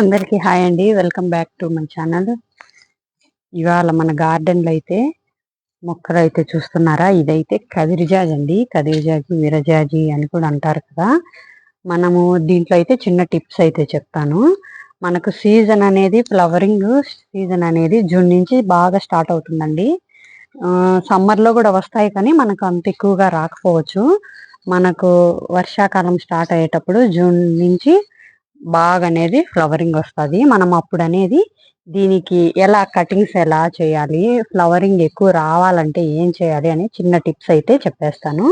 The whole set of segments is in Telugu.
అందరికీ హాయ్ అండి. Welcome back to my channel. ఇవాళ మన గార్డెన్లో అయితే మొక్కలు అయితే చూస్తున్నారా? ఇదైతే కదిరిజాజ్ అండి. కదిరిజాజి విరజాజి అని కూడా అంటారు కదా. మనము దీంట్లో అయితే చిన్న టిప్స్ అయితే చెప్తాను. మనకు సీజన్ అనేది ఫ్లవరింగ్ సీజన్ అనేది జూన్ నుంచి బాగా స్టార్ట్ అవుతుందండి. సమ్మర్లో కూడా వస్తాయి కానీ మనకు అంత ఎక్కువగా రాకపోవచ్చు. మనకు వర్షాకాలం స్టార్ట్ అయ్యేటప్పుడు జూన్ నుంచి బాగా అనేది ఫ్లవరింగ్ వస్తుంది. మనం అప్పుడు అనేది దీనికి ఎలా కటింగ్స్ ఎలా చేయాలి ఫ్లవరింగ్ ఎక్కువ రావాలంటే ఏం చేయాలి అని చిన్న టిప్స్ అయితే చెప్పేస్తాను.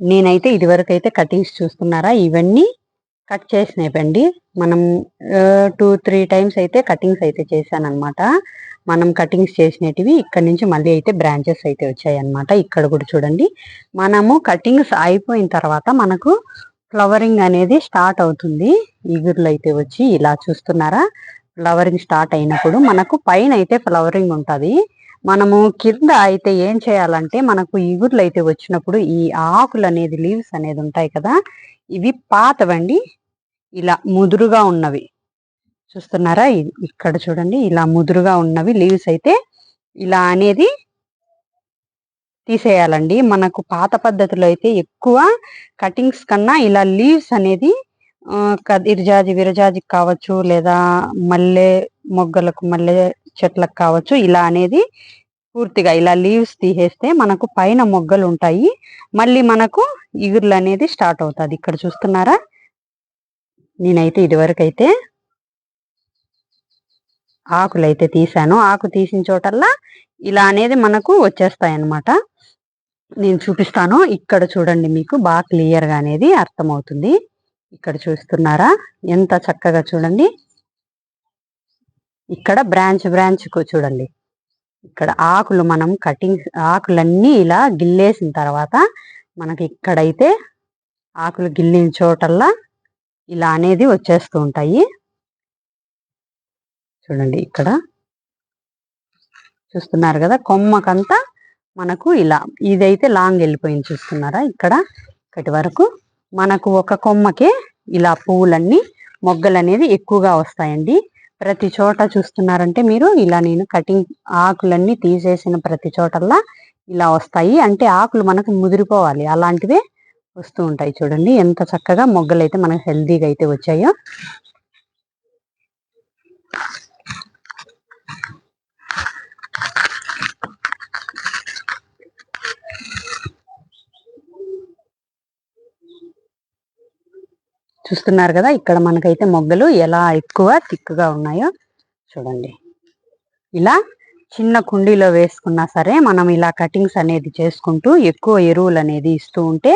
నేనైతే ఇదివరకు అయితే కటింగ్స్ చూస్తున్నారా? ఇవన్నీ కట్ చేసినవండి. మనం టూ త్రీ టైమ్స్ అయితే కటింగ్స్ అయితే చేశాను అనమాట మనం కటింగ్స్ చేసినవి ఇక్కడ నుంచి మళ్ళీ అయితే బ్రాంచెస్ అయితే వచ్చాయి అనమాట ఇక్కడ కూడా చూడండి. మనము కటింగ్స్ అయిపోయిన తర్వాత మనకు ఫ్లవరింగ్ అనేది స్టార్ట్ అవుతుంది. ఈగుర్లు అయితే వచ్చి ఇలా చూస్తున్నారా? ఫ్లవరింగ్ స్టార్ట్ అయినప్పుడు మనకు పైన అయితే ఫ్లవరింగ్ ఉంటుంది. మనము కింద అయితే ఏం చేయాలంటే మనకు ఇగుర్లు అయితే వచ్చినప్పుడు ఈ ఆకులు అనేది లీవ్స్ అనేది ఉంటాయి కదా ఇవి పాతవండి. ఇలా ముదురుగా ఉన్నవి. చూస్తున్నారా? ఇక్కడ చూడండి. ఇలా ముదురుగా ఉన్నవి లీవ్స్ అయితే ఇలా అనేది తీసేయాలండి. మనకు పాత పద్ధతిలో అయితే ఎక్కువ కటింగ్స్ కన్నా ఇలా లీవ్స్ అనేది ఇరిజాజి విరజాజి కావచ్చు లేదా మల్లె మొగ్గలకు మల్లె చెట్లకు కావచ్చు ఇలా అనేది పూర్తిగా ఇలా లీవ్స్ తీసేస్తే మనకు పైన మొగ్గలు ఉంటాయి. మళ్ళీ మనకు ఇగుర్లు అనేది స్టార్ట్ అవుతుంది. ఇక్కడ చూస్తున్నారా? నేనైతే ఇదివరకైతే ఆకులైతే తీసాను. ఆకు తీసిన చోటల్లా ఇలా అనేది మనకు వచ్చేస్తాయి అన్నమాట నేను చూపిస్తాను. ఇక్కడ చూడండి మీకు బాగా క్లియర్గా అనేది అర్థమవుతుంది. ఇక్కడ చూస్తున్నారా? ఎంత చక్కగా చూడండి. ఇక్కడ బ్రాంచ్ బ్రాంచ్కు చూడండి. ఇక్కడ ఆకులు మనం కటింగ్ ఆకులన్నీ ఇలా గిల్లేసిన తర్వాత మనకి ఇక్కడైతే ఆకులు గిల్లిన చోటల్లా ఇలా అనేది వచ్చేస్తూ ఉంటాయి. చూడండి ఇక్కడ. చూస్తున్నారు కదా? కొమ్మకంతా మనకు ఇలా ఇదైతే లాంగ్ వెళ్ళిపోయింది చూస్తున్నారా? ఇక్కడ ఇక్కడి వరకు మనకు ఒక కొమ్మకే ఇలా పువ్వులన్నీ మొగ్గలు అనేది ఎక్కువగా వస్తాయండి. ప్రతి చోట చూస్తున్నారంటే మీరు ఇలా నేను కటింగ్ ఆకులన్నీ తీసేసిన ప్రతి చోటల్లా ఇలా వస్తాయి. అంటే ఆకులు మనకు ముదిరిపోవాలి. అలాంటివే వస్తూ ఉంటాయి చూడండి. ఎంత చక్కగా మొగ్గలు అయితే మనకు హెల్దీగా అయితే వచ్చాయో. చూస్తున్నారు కదా ఇక్కడ మనకైతే మొగ్గలు ఎలా ఎక్కువ తిక్కుగా ఉన్నాయో చూడండి. ఇలా చిన్న కుండీలో వేసుకున్నా సరే మనం ఇలా కటింగ్స్ అనేది చేసుకుంటూ ఎక్కువ ఎరువులు అనేది ఇస్తూ ఉంటే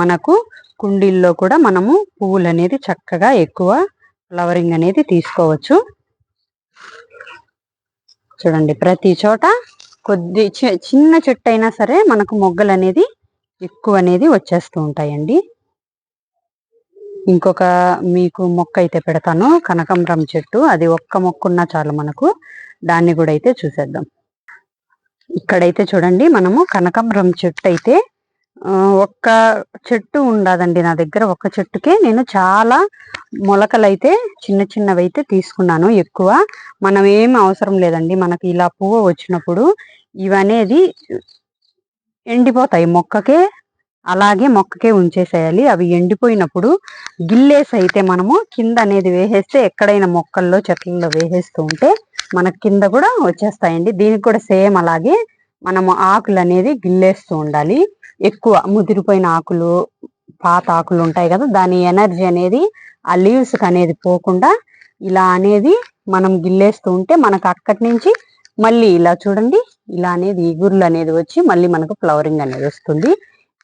మనకు కుండీల్లో కూడా మనము పువ్వులు అనేది చక్కగా ఎక్కువ ఫ్లవరింగ్ అనేది తీసుకోవచ్చు. చూడండి ప్రతి చోట కొద్ది చిన్న చెట్టు అయినా సరే మనకు మొగ్గలు అనేది ఎక్కువ అనేది వచ్చేస్తూ ఉంటాయండి. ఇంకొక మీకు మొక్క అయితే పెడతాను. కనకంబరం చెట్టు. అది ఒక్క మొక్క ఉన్నా చాలు మనకు. దాన్ని కూడా అయితే చూసేద్దాం. ఇక్కడైతే చూడండి మనము కనకంబరం చెట్టు అయితే ఒక్క చెట్టు ఉండదండి నా దగ్గర. ఒక్క చెట్టుకే నేను చాలా మొలకలైతే చిన్న చిన్నవి అయితే తీసుకున్నాను ఎక్కువ. మనం ఏం అవసరం లేదండి. మనకి ఇలా పువ్వు వచ్చినప్పుడు ఇవనేది ఎండిపోతాయి మొక్కకే. అలాగే మొక్కకే ఉంచేసేయాలి. అవి ఎండిపోయినప్పుడు గిల్లేసి అయితే మనము కింద అనేది వేసేస్తే ఎక్కడైనా మొక్కల్లో చెట్లలో వేసేస్తూ ఉంటే మన కింద కూడా వచ్చేస్తాయండి. దీనికి కూడా సేమ్ అలాగే మనము ఆకులు అనేది గిల్లేస్తూ ఉండాలి. ఎక్కువ ముదిరిపోయిన ఆకులు పాత ఆకులు ఉంటాయి కదా దాని ఎనర్జీ అనేది ఆ లీవ్స్కి అనేది పోకుండా ఇలా అనేది మనం గిల్లేస్తూ ఉంటే మనకు అక్కడి నుంచి మళ్ళీ ఇలా చూడండి ఇలా అనేది ఇగుర్లు అనేది వచ్చి మళ్ళీ మనకు ఫ్లవరింగ్ అనేది వస్తుంది.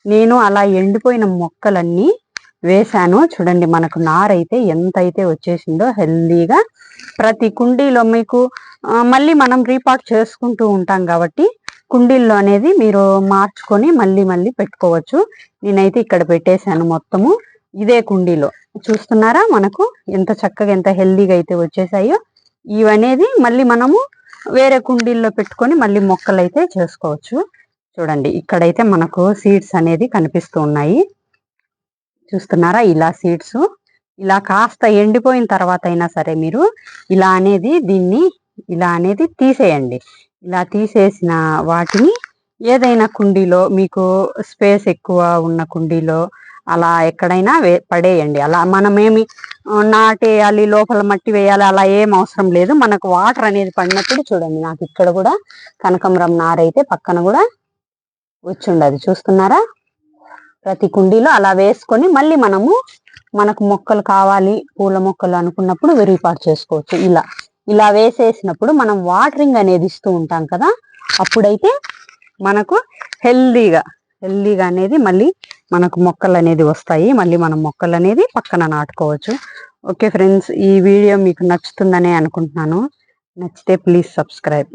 నేను అలా ఎండిపోయిన మొక్కలన్నీ వేశాను. చూడండి మనకు నారైతే ఎంత అయితే వచ్చేసిందో హెల్దీగా ప్రతి కుండీలో మీకు మళ్ళీ మనం రీపాట్ చేసుకుంటూ ఉంటాం కాబట్టి కుండీల్లో అనేది మీరు మార్చుకొని మళ్ళీ మళ్ళీ పెట్టుకోవచ్చు. నేనైతే ఇక్కడ పెట్టేశాను మొత్తము. ఇదే కుండీలో. చూస్తున్నారా మనకు ఎంత చక్కగా ఎంత హెల్దీగా అయితే వచ్చేసాయో? ఇవనేది మళ్ళీ మనము వేరే కుండీల్లో పెట్టుకొని మళ్ళీ మొక్కలు అయితే చేసుకోవచ్చు. చూడండి ఇక్కడైతే మనకు సీడ్స్ అనేది కనిపిస్తూ ఉన్నాయి. చూస్తున్నారా? ఇలా సీడ్స్ ఇలా కాస్త ఎండిపోయిన తర్వాత అయినా సరే మీరు ఇలా అనేది దీన్ని ఇలా అనేది తీసేయండి. ఇలా తీసేసిన వాటిని ఏదైనా కుండీలో మీకు స్పేస్ ఎక్కువ ఉన్న కుండీలో అలా ఎక్కడైనా వే పడేయండి. అలా మనమేమి నాటేయాలి లోపల మట్టి వేయాలి అలా ఏం అవసరం లేదు. మనకు వాటర్ అనేది పడినప్పుడు చూడండి నాకు ఇక్కడ కూడా కనకంబరం నారైతే పక్కన కూడా వచ్చిండదు చూస్తున్నారా? ప్రతి కుండీలో అలా వేసుకొని మళ్ళీ మనము మనకు మొక్కలు కావాలి పూల మొక్కలు అనుకున్నప్పుడు విరిగిపాటు చేసుకోవచ్చు. ఇలా ఇలా వేసేసినప్పుడు మనం వాటరింగ్ అనేది ఇస్తూ ఉంటాం కదా? అప్పుడైతే మనకు హెల్దీగా హెల్దీగా అనేది మళ్ళీ మనకు మొక్కలు అనేది వస్తాయి. మళ్ళీ మనం మొక్కలు అనేది పక్కన నాటుకోవచ్చు. ఓకే ఫ్రెండ్స్ ఈ వీడియో మీకు నచ్చుతుందనే అనుకుంటున్నాను. నచ్చితే ప్లీజ్ సబ్స్క్రైబ్.